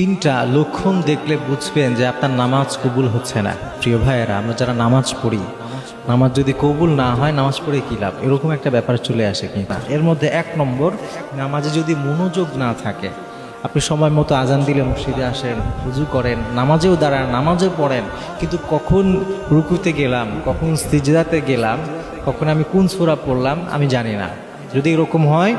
তিনটা লক্ষণ দেখলে বুঝবেন যে আপনার নামাজ কবুল হচ্ছে না। প্রিয় ভাইয়েরা, আমরা যারা নামাজ পড়ি, নামাজ যদি কবুল না হয়, নামাজ পড়ে কী লাভ? এরকম একটা ব্যাপার চলে আসে কিন্তু। এর মধ্যে এক নম্বর, নামাজে যদি মনোযোগ না থাকে, আপনি সময় মতো আজান দিলে মসজিদে আসেন উজু করেন, নামাজেও দাঁড়ান, নামাজেও পড়েন, কিন্তু কখন রুকুতে গেলাম, কখন সিজদাতে গেলাম, কখন আমি কোন সুরা পড়লাম, আমি জানি না। যদি এরকম হয়,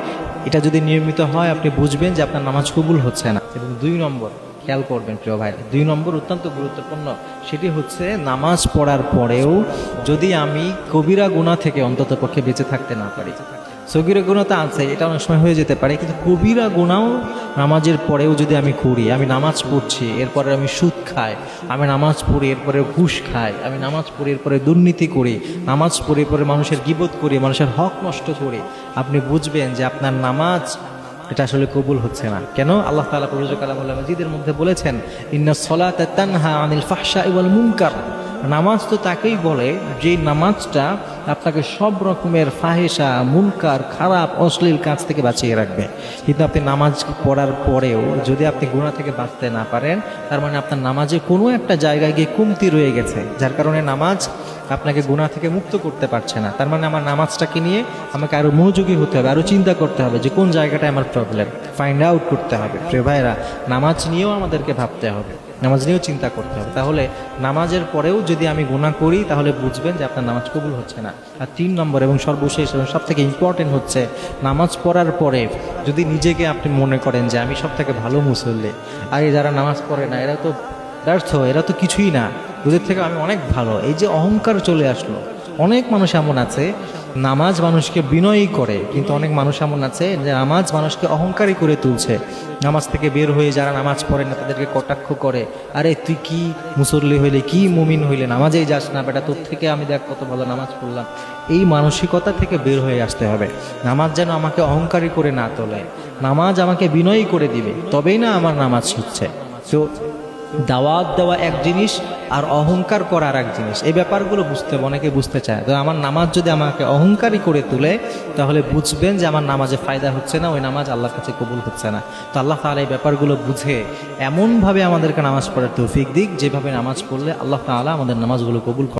এটা যদি নিয়মিত হয়, আপনি বুঝবেন যে আপনার নামাজ কবুল হচ্ছে না। এবং দুই নম্বর, খেয়াল করবেন প্রিয় ভাই, দুই নম্বর অত্যন্ত গুরুত্বপূর্ণ, সেটি হচ্ছে নামাজ পড়ার পরেও যদি আমি কবিরা গুণা থেকে অন্তত পক্ষে বেঁচে থাকতে না পারি। সগিরা গুণা তো আছে, এটা অনেক সময় হয়ে যেতে পারে, কিন্তু কবিরা গুণাও নামাজের পরেও যদি আমি করি, আমি নামাজ পড়ছি, এরপরে আমি সুদ খাই, আমি নামাজ পড়ি, এরপরে ঘুষ খাই, আমি নামাজ পড়ি, এরপরে দুর্নীতি করি, নামাজ পড়ি, এরপরে মানুষের গিবোধ করি, মানুষের হক নষ্ট করি, আপনি বুঝবেন যে আপনার নামাজ এটা আসলে কবুল হচ্ছে না। কেন? আল্লাহ তালা প্রযোজ কালাম মজিদের মধ্যে বলেছেন, ইন্না সলাত তানহা আনিল ফাহশা ইওয়াল মুনকার। নামাজ তো তাকেই বলে, যে নামাজটা আপনাকে সব রকমের ফাহেসা মুনকার, খারাপ, অশ্লীল কাজ থেকে বাঁচিয়ে রাখবে। কিন্তু আপনি নামাজ পড়ার পরেও যদি আপনি গুণা থেকে বাঁচতে না পারেন, তার মানে আপনার নামাজে কোনো একটা জায়গায় গিয়ে কমতি রয়ে গেছে। যার কারণে নামাজ আপনাকে গুণা থেকে মুক্ত করতে পারছে না। তার মানে আমার নামাজটাকে নিয়ে আমাকে আরও মনোযোগী হতে হবে, আরও চিন্তা করতে হবে যে কোন জায়গাটায় আমার প্রবলেম ফাইন্ড আউট করতে হবে। প্রিয় ভাইরা নামাজ নিয়েও আমাদেরকে ভাবতে হবে, নামাজ নিয়েও চিন্তা করতে হবে। তাহলে নামাজের পরেও যদি আমি গুণা করি, তাহলে বুঝবেন যে আপনার নামাজ কবুল হচ্ছে না। আর তিন নম্বর এবং সর্বশেষ এবং সব থেকে ইম্পর্টেন্ট হচ্ছে, নামাজ পড়ার পরে যদি নিজেকে আপনি মনে করেন যে আমি সব থেকে ভালো মুসল্লি, আর যারা নামাজ পড়ে না, এরা তো ব্যর্থ, এরা তো কিছুই না। ওদের থেকে আমি অনেক ভালো। এই যে অহংকার চলে আসলো। অনেক মানুষ এমন আছে, নামাজ মানুষকে বিনয়ী করে, কিন্তু অনেক মানুষ এমন আছে যে নামাজ মানুষকে অহংকারী করে তুলছে। নামাজ থেকে বের হয়ে যারা নামাজ পড়ে না, তাদেরকে কটাক্ষ করে, আরে, তুই কি মুসল্লি হইলে, কি মুমিন হইলে? নামাজেই যাস না, বেটা, তোর থেকে আমি দেখ কত ভালো নামাজ পড়লাম। এই মানসিকতা থেকে বের হয়ে আসতে হবে। নামাজ যেন আমাকে অহংকারী করে না তোলে। নামাজ আমাকে বিনয়ী করে দিবে, তবেই না আমার নামাজ হচ্ছে। তো দাওয়াত দেওয়া এক জিনিস আর অহংকার করার এক জিনিস। এই ব্যাপারগুলো বুঝতে অনেকে বুঝতে চায় তো আমার নামাজ যদি আমাকে অহংকারী করে তুলে, তাহলে বুঝবেন যে আমার নামাজে ফায়দা হচ্ছে না, ওই নামাজ আল্লাহর কাছে কবুল হচ্ছে না। তো আল্লাহ তাহলে এই ব্যাপারগুলো বুঝে এমনভাবে আমাদেরকে নামাজ পড়ার তৌফিক দিক, যেভাবে নামাজ পড়লে আল্লাহ তাহলে আমাদের নামাজগুলো কবুল